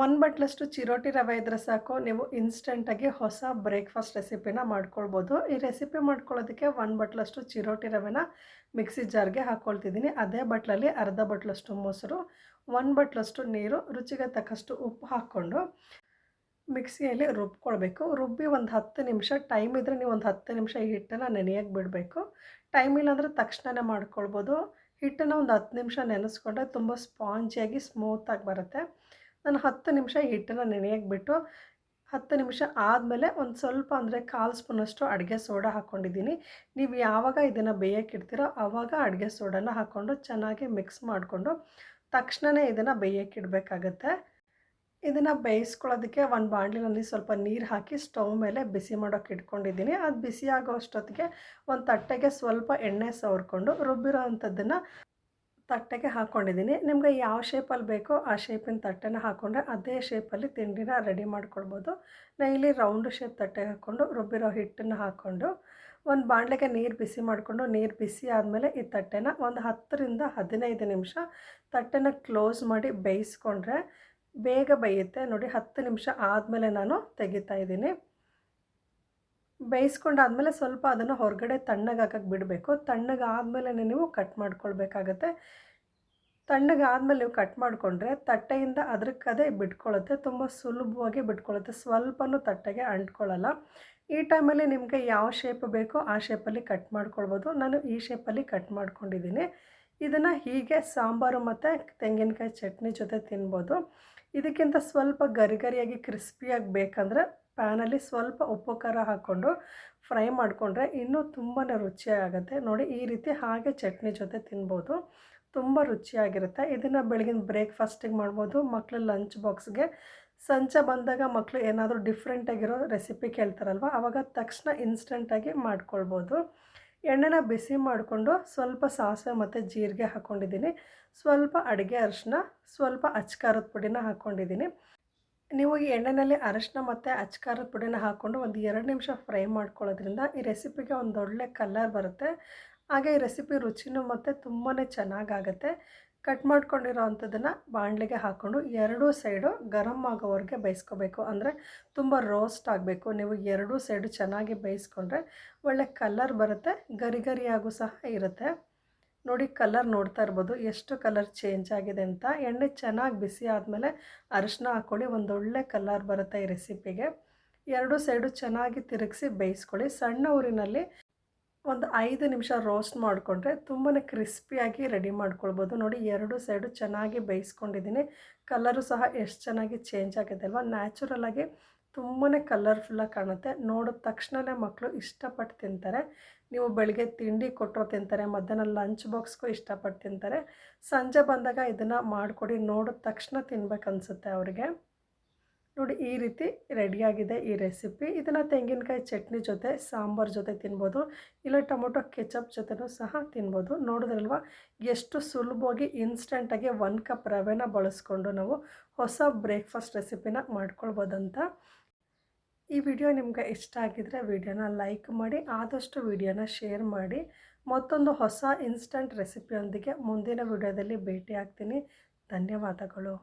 ಒಂದು ಬಟ್ಲಷ್ಟು ಚಿರೋಟಿ ರವೆ ಇದ್ದರೆ ಸಾಕು. ನೀವು ಇನ್ಸ್ಟೆಂಟಾಗಿ ಹೊಸ ಬ್ರೇಕ್ಫಾಸ್ಟ್ ರೆಸಿಪಿನ ಮಾಡ್ಕೊಳ್ಬೋದು. ಈ ರೆಸಿಪಿ ಮಾಡ್ಕೊಳ್ಳೋದಕ್ಕೆ ಒಂದು ಬಟ್ಲಷ್ಟು ಚಿರೋಟಿ ರವೆನ ಮಿಕ್ಸಿ ಜಾರ್ಗೆ ಹಾಕ್ಕೊಳ್ತಿದ್ದೀನಿ ಅದೇ ಬಟ್ಲಲ್ಲಿ ಅರ್ಧ ಬಟ್ಲಷ್ಟು ಮೊಸರು, ಒಂದು ಬಟ್ಲಷ್ಟು ನೀರು, ರುಚಿಗೆ ತಕ್ಕಷ್ಟು ಉಪ್ಪು ಹಾಕ್ಕೊಂಡು ಮಿಕ್ಸಿಯಲ್ಲಿ ರುಬ್ಕೊಳ್ಬೇಕು. ರುಬ್ಬಿ ಒಂದು ಹತ್ತು ನಿಮಿಷ ಟೈಮ್ ಇದ್ದರೆ ನೀವು ಒಂದು ಹತ್ತು ನಿಮಿಷ ಈ ಹಿಟ್ಟನ್ನು ನೆನೆಯಕ್ಕೆ ಬಿಡಬೇಕು. ಟೈಮ್ ಇಲ್ಲಾಂದರೆ ತಕ್ಷಣವೇ ಮಾಡ್ಕೊಳ್ಬೋದು. ಹಿಟ್ಟನ್ನು ಒಂದು ಹತ್ತು ನಿಮಿಷ ನೆನೆಸ್ಕೊಂಡ್ರೆ ತುಂಬ ಸ್ಪಾಂಜಿಯಾಗಿ ಸ್ಮೂತಾಗಿ ಬರುತ್ತೆ. ನಾನು ಹತ್ತು ನಿಮಿಷ ಹಿಟ್ಟನ್ನು ನೆನೆಯಕ್ಕೆ ಬಿಟ್ಟು ಹತ್ತು ನಿಮಿಷ ಆದಮೇಲೆ ಒಂದು ಸ್ವಲ್ಪ ಅಂದರೆ ಕಾಲು ಸ್ಪೂನಷ್ಟು ಅಡುಗೆ ಸೋಡಾ ಹಾಕ್ಕೊಂಡಿದ್ದೀನಿ ನೀವು ಯಾವಾಗ ಇದನ್ನು ಬೇಯಕ್ಕಿಡ್ತೀರೋ ಆವಾಗ ಅಡುಗೆ ಸೋಡಾನ ಹಾಕ್ಕೊಂಡು ಚೆನ್ನಾಗಿ ಮಿಕ್ಸ್ ಮಾಡಿಕೊಂಡು ತಕ್ಷಣವೇ ಇದನ್ನು ಬೇಯಕ್ಕಿಡಬೇಕಾಗತ್ತೆ ಇದನ್ನು ಬೇಯಿಸ್ಕೊಳ್ಳೋದಕ್ಕೆ ಒಂದು ಬಾಣಲಿನಲ್ಲಿ ಸ್ವಲ್ಪ ನೀರು ಹಾಕಿ ಸ್ಟವ್ ಮೇಲೆ ಬಿಸಿ ಮಾಡೋಕೆ ಇಟ್ಕೊಂಡಿದ್ದೀನಿ. ಅದು ಬಿಸಿ ಆಗೋ ಅಷ್ಟೊತ್ತಿಗೆ ಒಂದು ತಟ್ಟೆಗೆ ಸ್ವಲ್ಪ ಎಣ್ಣೆ ಸವರ್ಕೊಂಡು ರುಬ್ಬಿರೋ ಅಂಥದ್ದನ್ನು ತಟ್ಟೆಗೆ ಹಾಕ್ಕೊಂಡಿದ್ದೀನಿ ನಿಮಗೆ ಯಾವ ಶೇಪಲ್ಲಿ ಬೇಕೋ ಆ ಶೇಪಿನ ತಟ್ಟೆನ ಹಾಕ್ಕೊಂಡ್ರೆ ಅದೇ ಶೇಪಲ್ಲಿ ತಿಂಡಿನ ರೆಡಿ ಮಾಡ್ಕೊಳ್ಬೋದು. ನಾನು ಇಲ್ಲಿ ರೌಂಡ್ ಶೇಪ್ ತಟ್ಟೆ ಹಾಕ್ಕೊಂಡು, ರುಬ್ಬಿರೋ ಹಿಟ್ಟನ್ನು ಹಾಕ್ಕೊಂಡು, ಒಂದು ಬಾಣಲೆಗೆ ನೀರು ಬಿಸಿ ಮಾಡಿಕೊಂಡು, ನೀರು ಬಿಸಿ ಆದಮೇಲೆ ಈ ತಟ್ಟೆನ ಒಂದು ಹತ್ತರಿಂದ ಹದಿನೈದು ನಿಮಿಷ ತಟ್ಟೆನ ಕ್ಲೋಸ್ ಮಾಡಿ ಬೇಯಿಸ್ಕೊಂಡ್ರೆ ಬೇಗ ಬೇಯುತ್ತೆ. ನೋಡಿ, ಹತ್ತು ನಿಮಿಷ ಆದಮೇಲೆ ನಾನು ತೆಗಿತಾ ಇದ್ದೀನಿ. ಬೇಯಿಸ್ಕೊಂಡಾದಮೇಲೆ ಸ್ವಲ್ಪ ಅದನ್ನು ಹೊರಗಡೆ ತಣ್ಣಗಾಕಕ್ಕೆ ಬಿಡಬೇಕು. ತಣ್ಣಗಾದಮೇಲೆ ನೀವು ಕಟ್ ಮಾಡ್ಕೊಳ್ಬೇಕಾಗತ್ತೆ. ತಣ್ಣಗಾದ್ಮೇಲೆ ನೀವು ಕಟ್ ಮಾಡಿಕೊಂಡ್ರೆ ತಟ್ಟೆಯಿಂದ ಅದಕ್ಕದೇ ಬಿಟ್ಕೊಳ್ಳುತ್ತೆ ತುಂಬ ಸುಲಭವಾಗಿ ಬಿಟ್ಕೊಳ್ಳುತ್ತೆ ಸ್ವಲ್ಪನೂ ತಟ್ಟೆಗೆ ಅಂಟ್ಕೊಳ್ಳಲ್ಲ. ಈ ಟೈಮಲ್ಲಿ ನಿಮಗೆ ಯಾವ ಶೇಪ್ ಬೇಕೋ ಆ ಶೇಪಲ್ಲಿ ಕಟ್ ಮಾಡ್ಕೊಳ್ಬೋದು. ನಾನು ಈ ಶೇಪಲ್ಲಿ ಕಟ್ ಮಾಡ್ಕೊಂಡಿದ್ದೀನಿ. ಇದನ್ನು ಹೀಗೆ ಸಾಂಬಾರು ಮತ್ತು ತೆಂಗಿನಕಾಯಿ ಚಟ್ನಿ ಜೊತೆ ತಿನ್ಬೋದು. ಇದಕ್ಕಿಂತ ಸ್ವಲ್ಪ ಗರಿ ಗರಿಯಾಗಿ ಕ್ರಿಸ್ಪಿಯಾಗಿ ಬೇಕಂದರೆ ಪ್ಯಾನಲ್ಲಿ ಸ್ವಲ್ಪ ಉಪ್ಪು ಖಾರ ಹಾಕ್ಕೊಂಡು ಫ್ರೈ ಮಾಡಿಕೊಂಡ್ರೆ ಇನ್ನೂ ತುಂಬಾ ರುಚಿಯಾಗುತ್ತೆ. ನೋಡಿ, ಈ ರೀತಿ ಹಾಗೆ ಚಟ್ನಿ ಜೊತೆ ತಿನ್ಬೋದು. ತುಂಬ ರುಚಿಯಾಗಿರುತ್ತೆ. ಇದನ್ನು ಬೆಳಗಿನ ಬ್ರೇಕ್ಫಾಸ್ಟಿಗೆ ಮಾಡ್ಬೋದು. ಮಕ್ಕಳು ಲಂಚ್ ಬಾಕ್ಸ್ಗೆ ಸಂಜೆ ಬಂದಾಗ ಮಕ್ಕಳು ಏನಾದರೂ ಡಿಫ್ರೆಂಟಾಗಿರೋ ರೆಸಿಪಿ ಕೇಳ್ತಾರಲ್ವ ಆವಾಗ ತಕ್ಷಣ ಇನ್ಸ್ಟೆಂಟಾಗಿ ಮಾಡ್ಕೊಳ್ಬೋದು. ಎಣ್ಣೆನ ಬಿಸಿ ಮಾಡಿಕೊಂಡು ಸ್ವಲ್ಪ ಸಾಸಿವೆ ಮತ್ತು ಜೀರಿಗೆ ಹಾಕ್ಕೊಂಡಿದ್ದೀನಿ ಸ್ವಲ್ಪ ಅಡುಗೆ ಅರಿಶಿನ ಸ್ವಲ್ಪ ಅಚ್ಕಾರದ ಪುಡಿನ ಹಾಕ್ಕೊಂಡಿದ್ದೀನಿ ನೀವು ಈ ಎಣ್ಣೆಯಲ್ಲಿ ಅರಶಿನ ಮತ್ತು ಅಚ್ಕಾರದ ಪುಡಿನ ಹಾಕ್ಕೊಂಡು ಒಂದು ಎರಡು ನಿಮಿಷ ಫ್ರೈ ಮಾಡ್ಕೊಳ್ಳೋದ್ರಿಂದ ಈ ರೆಸಿಪಿಗೆ ಒಂದು ಒಳ್ಳೆ ಕಲರ್ ಬರುತ್ತೆ. ಹಾಗೆ ಈ ರೆಸಿಪಿ ರುಚಿನೂ ಮತ್ತು ತುಂಬಾ ಚೆನ್ನಾಗಾಗತ್ತೆ. ಕಟ್ ಮಾಡ್ಕೊಂಡಿರೋ ಅಂಥದ್ದನ್ನು ಬಾಣಲೆಗೆ ಹಾಕ್ಕೊಂಡು ಎರಡೂ ಸೈಡು ಗರಮ್ ಆಗೋವರೆಗೆ ಬೇಯಿಸ್ಕೋಬೇಕು. ಅಂದರೆ ತುಂಬ ರೋಸ್ಟ್ ಆಗಬೇಕು. ನೀವು ಎರಡೂ ಸೈಡು ಚೆನ್ನಾಗಿ ಬೇಯಿಸ್ಕೊಂಡ್ರೆ ಒಳ್ಳೆ ಕಲರ್ ಬರುತ್ತೆ, ಗರಿ ಗರಿಯಾಗೂ ಸಹ ಇರುತ್ತೆ. ನೋಡಿ ಕಲರ್ ನೋಡ್ತಾ ಇರ್ಬೋದು. ಎಷ್ಟು ಕಲರ್ ಚೇಂಜ್ ಆಗಿದೆ ಅಂತ. ಎಣ್ಣೆ ಚೆನ್ನಾಗಿ ಬಿಸಿ ಆದಮೇಲೆ ಅರಿಶಿನ ಹಾಕ್ಕೊಳ್ಳಿ ಒಂದೊಳ್ಳೆ ಕಲರ್ ಬರುತ್ತೆ ಈ ರೆಸಿಪಿಗೆ ಎರಡು ಸೈಡು ಚೆನ್ನಾಗಿ ತಿರುಗಿಸಿ ಬೇಯಿಸ್ಕೊಳ್ಳಿ. ಸಣ್ಣ ಊರಿನಲ್ಲಿ ಒಂದು ಐದು ನಿಮಿಷ ರೋಸ್ಟ್ ಮಾಡಿಕೊಂಡ್ರೆ ತುಂಬಾ ಕ್ರಿಸ್ಪಿಯಾಗಿ ರೆಡಿ ಮಾಡ್ಕೊಳ್ಬೋದು. ನೋಡಿ, ಎರಡು ಸೈಡು ಚೆನ್ನಾಗಿ ಬೇಯಿಸ್ಕೊಂಡಿದ್ದೀನಿ. ಕಲರು ಸಹ ಎಷ್ಟು ಚೆನ್ನಾಗಿ ಚೇಂಜ್ ಆಗಿದೆ ಅಲ್ವಾ? ನ್ಯಾಚುರಲಾಗಿ ತುಂಬಾ ಕಲರ್ಫುಲ್ಲಾಗಿ ಕಾಣುತ್ತೆ. ನೋಡಿದ ತಕ್ಷಣವೇ ಮಕ್ಕಳು ಇಷ್ಟಪಟ್ಟು ತಿಂತಾರೆ. ನೀವು ಬೆಳಗ್ಗೆ ತಿಂಡಿ ಕೊಟ್ಟರು ತಿಂತಾರೆ, ಮಧ್ಯಾಹ್ನ ಲಂಚ್ ಬಾಕ್ಸ್ಗೂ ಇಷ್ಟಪಟ್ಟು ತಿಂತಾರೆ. ಸಂಜೆ ಬಂದಾಗ ಇದನ್ನು ಮಾಡಿಕೊಡಿ, ನೋಡಿದ ತಕ್ಷಣ ತಿನ್ಬೇಕನ್ಸುತ್ತೆ ಅವರಿಗೆ. ನೋಡಿ, ಈ ರೀತಿ ರೆಡಿಯಾಗಿದೆ ಈ ರೆಸಿಪಿ. ಇದನ್ನು ತೆಂಗಿನಕಾಯಿ ಚಟ್ನಿ ಜೊತೆ, ಸಾಂಬಾರ್ ಜೊತೆ ತಿನ್ಬೋದು. ಇಲ್ಲ, ಟೊಮೊಟೊ ಕೆಚಪ್ ಜೊತೆನೂ ಸಹ ತಿನ್ಬೋದು. ನೋಡಿದ್ರಲ್ವ? ಎಷ್ಟು ಸುಲಭವಾಗಿ ಇನ್ಸ್ಟೆಂಟಾಗಿ ಒನ್ ಕಪ್ ರವೆನ ಬಳಸ್ಕೊಂಡು ನಾವು ಹೊಸ ಬ್ರೇಕ್ಫಾಸ್ಟ್ ರೆಸಿಪಿನ ಮಾಡ್ಕೊಳ್ಬೋದಂತ. ಈ ವಿಡಿಯೋ ನಿಮಗೆ ಇಷ್ಟ ಆಗಿದರೆ ವಿಡಿಯೋನ ಲೈಕ್ ಮಾಡಿ, ಆದಷ್ಟು ವಿಡಿಯೋನ ಶೇರ್ ಮಾಡಿ. ಮತ್ತೊಂದು ಹೊಸ ಇನ್ಸ್ಟಂಟ್ ರೆಸಿಪಿಯೊಂದಿಗೆ ಮುಂದಿನ ವಿಡಿಯೋದಲ್ಲಿ ಭೇಟಿ ಆಗ್ತೀನಿ ಧನ್ಯವಾದಗಳು.